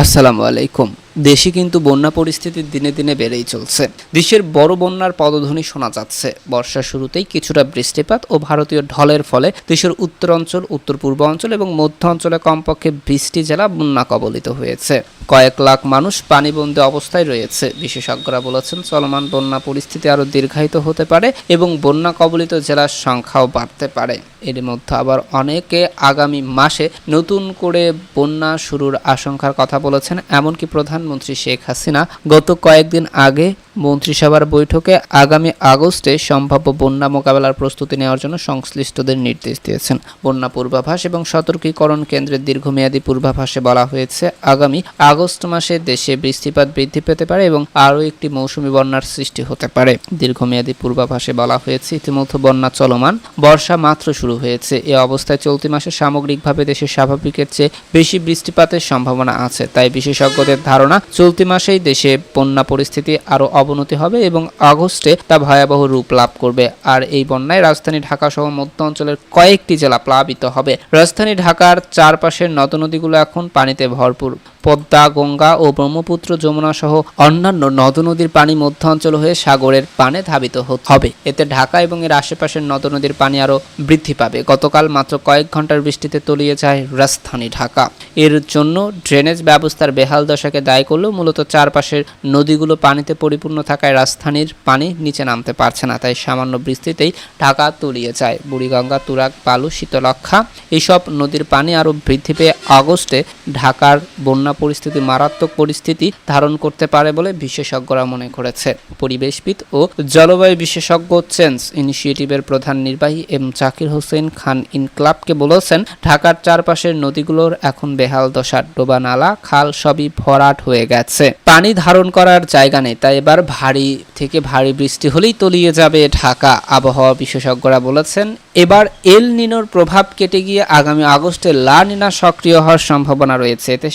আসসালামু আলাইকুম। দেশে কিন্তু বন্যা পরিস্থিতি দিনে দিনে বেড়েই চলছে। দেশের বড় বন্যার পদধ্বনি শোনা যাচ্ছে। বর্ষার শুরুতেই কিছুটা বৃষ্টিপাত ও ভারতীয় ঢলের ফলে দেশের উত্তরাঞ্চল উত্তর পূর্ব অঞ্চল এবং মধ্য অঞ্চলে কমপক্ষে বৃষ্টি জেলা বন্যা কবলিত হয়েছে। কয়েক লাখ মানুষ পানিবন্দী অবস্থায় রয়েছে। বিশেষজ্ঞরা বলেছেন, চলমান বন্যা পরিস্থিতি আরও দীর্ঘায়িত হতে পারে এবং বন্যা কবলিত জেলার সংখ্যাও বাড়তে পারে। এর মধ্যে আবার অনেকে আগামী মাসে নতুন করে বন্যা শুরুর আশঙ্কার কথা বলেছেন, এমনকি প্রধানমন্ত্রী শেখ হাসিনা গত কয়েকদিন আগে মন্ত্রিসভার বৈঠকে আগামী আগস্টে সম্ভাব্য বন্যা মোকাবেলার প্রস্তুতি নেওয়ার জন্য সংশ্লিষ্টদের নির্দেশ দিয়েছেন। বন্যা পূর্বাভাস এবং সতর্কীকরণ কেন্দ্রের দীর্ঘমেয়াদী পূর্বাভাসে বলা হয়েছে, আগামী আগস্ট মাসে দেশে বৃষ্টিপাত বৃদ্ধি পেতে পারে এবং আরও একটি মৌসুমী বন্যার সৃষ্টি হতে পারে। দীর্ঘমেয়াদী পূর্বাভাসে বলা হয়েছে, ইতিমধ্যে বন্যা চলমান, বর্ষা মাত্র শুরু হয়েছে। এ অবস্থায় চলতি মাসে সামগ্রিকভাবে দেশে স্বাভাবিকের চেয়ে বেশি বৃষ্টিপাতের সম্ভাবনা আছে, তাই বিশেষজ্ঞদের ধারণা, চলতি মাসেই দেশে বন্যা পরিস্থিতি আরও অবনতি হবে এবং আগস্টে তা ভয়াবহ রূপ লাভ করবে। আর এই বন্যায় রাজধানী ঢাকা সহ মধ্য অঞ্চলের কয়েকটি জেলা প্লাবিত হবে। রাজধানী ঢাকার চারপাশের নদ নদীগুলো এখন পানিতে ভরপুর। পদ্মা, গঙ্গা ও ব্রহ্মপুত্র যমুনা সহ অন্যান্য নদ নদীর পানি মধ্য অঞ্চল হয়ে সাগরের পানে ধাবিত হবে। এতে ঢাকা এবং এর আশেপাশের নদ নদীর পানি আরও বৃদ্ধি পাবে। গতকাল মাত্র কয়েক ঘণ্টার বৃষ্টিতে তলিয়ে যায় রাজধানী ঢাকা। এর জন্য ড্রেনেজ ব্যবস্থার বেহাল দশাকে দায়ী করলেও মূলত চারপাশের নদীগুলো পানিতে পরিপূর্ণ থাকায় রাজধানীর পানি নিচে নামতে পারছে না। তাই সামান্য বৃষ্টিতেই ঢাকা তলিয়ে যায়। বুড়িগঙ্গা, তুরাগ, বালু শীতলক্ষা এইসব নদীর পানি আরও বৃদ্ধি পেয়ে আগস্টে ঢাকার বন্যা পরিস্থিতি মারাত্মক পরিস্থিতি ধারণ করতে পারে বলে বিশেষজ্ঞরা মনে করেছে। পরিবেশবিদ ও জলবায়ু বিশেষজ্ঞ চেঞ্জ ইনিশিয়েটিভের প্রধান নির্বাহী এম জাকির হোসেন খান ইনক্লাবকে বলেছেন, ঢাকার চারপাশের নদীগুলোর এখন বেহাল দশা ডোবা নালা খাল সবই ভরাট হয়ে গেছে। পানি ধারণ করার জায়গা নেই, তাই এবার ভারী থেকে ভারী বৃষ্টি হলেই তলিয়ে যাবে ঢাকা, আবহাওয়া বিশেষজ্ঞরা বলেছেন। এবার এল নিনোর প্রভাব কেটে গিয়ে আগামী আগস্টে লা নিনা সক্রিয় হওয়ার সম্ভাবনা রয়েছে, এতে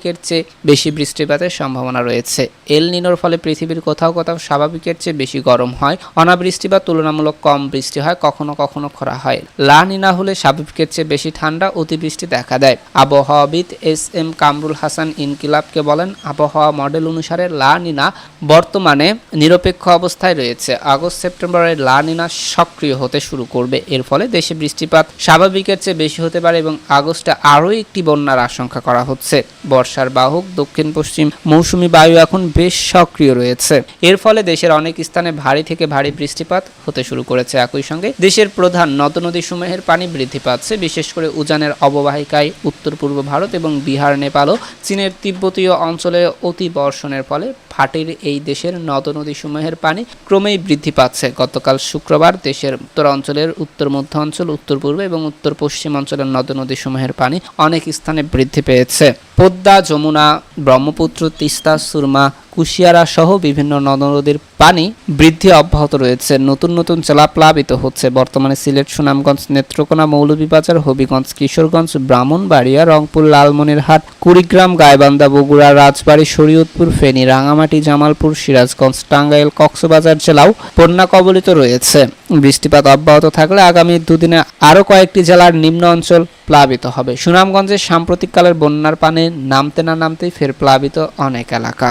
স্বাভাবিকের চেয়ে বেশি বৃষ্টিপাতের সম্ভাবনা রয়েছে। এল নিনোর ফলে পৃথিবীর কোথাও কোথাও স্বাভাবিকের চেয়ে বেশি গরম হয়। অনাবৃষ্টি বা তুলনামূলক কম বৃষ্টি হয়, কখনো কখনো খরা হয়। লা নিনা হলে স্বাভাবিকের চেয়ে বেশি ঠান্ডা অতিবৃষ্টি দেখা দেয়। আবহাওয়াবিদ এস এম কামরুল হাসান ইনকিলাবকে বলেন, আবহাওয়া মডেল অনুসারে লা নিনা বর্তমানে নিরপেক্ষ অবস্থায় রয়েছে। আগস্ট সেপ্টেম্বরে লা নিনা সক্রিয় হতে শুরু করবে। এর ফলে দেশে বৃষ্টিপাত স্বাভাবিকের চেয়ে বেশি হতে পারে এবং আগস্টে আরও একটি বন্যার আশঙ্কা করা হচ্ছে। বর্ষার বাহক, দক্ষিণ, পশ্চিম মৌসুমি বায়ু এখন বেশ সক্রিয় রয়েছে। এর ফলে দেশের অনেক স্থানে ভারী থেকে ভারী বৃষ্টিপাত হতে শুরু করেছে। একই সঙ্গে দেশের প্রধান নদ নদী সমূহের পানি বৃদ্ধি পাচ্ছে। বিশেষ করে উজানের অববাহিকায় উত্তর পূর্ব ভারত এবং বিহার, নেপাল ও চীনের তিব্বতীয় অঞ্চলে অতি বর্ষণের ফলে ভাটির এই দেশের নদ নদী সমূহের পানি ক্রমেই বৃদ্ধি পাচ্ছে। গতকাল শুক্রবার দেশের উত্তর অঞ্চলের উত্তর মধ্য অঞ্চল উত্তর পূর্ব এবং উত্তর পশ্চিম অঞ্চলের নদ নদী সমূহের পানি অনেক স্থানে বৃদ্ধি পেয়েছে। পদ্মা যমুনা ব্রহ্মপুত্র তিস্তা সুরমা কুশিয়ারা সহ বিভিন্ন নদ নদীর পানি বৃদ্ধি অব্যাহত রয়েছে। নতুন নতুন জেলা প্লাবিত হচ্ছে। বর্তমানে সিলেট, সুনামগঞ্জ, নেত্রকোনা, মৌলভীবাজার, হবিগঞ্জ, কিশোরগঞ্জ, ব্রাহ্মণবাড়িয়া, রংপুর, লালমনিরহাট, কুড়িগ্রাম, গাইবান্ধা, বগুড়া, রাজবাড়ী, শরীয়তপুর, ফেনী, রাঙামাটি, জামালপুর, সিরাজগঞ্জ, টাঙ্গাইল, কক্সবাজার জেলাও বন্যা কবলিত রয়েছে। বৃষ্টিপাত অব্যাহত থাকলে আগামী দুদিনে আরও কয়েকটি জেলার নিম্ন অঞ্চল প্লাবিত হবে। সুনামগঞ্জের সাম্প্রতিককালের বন্যার পানে নামতে না নামতেই ফের প্লাবিত অনেক এলাকা।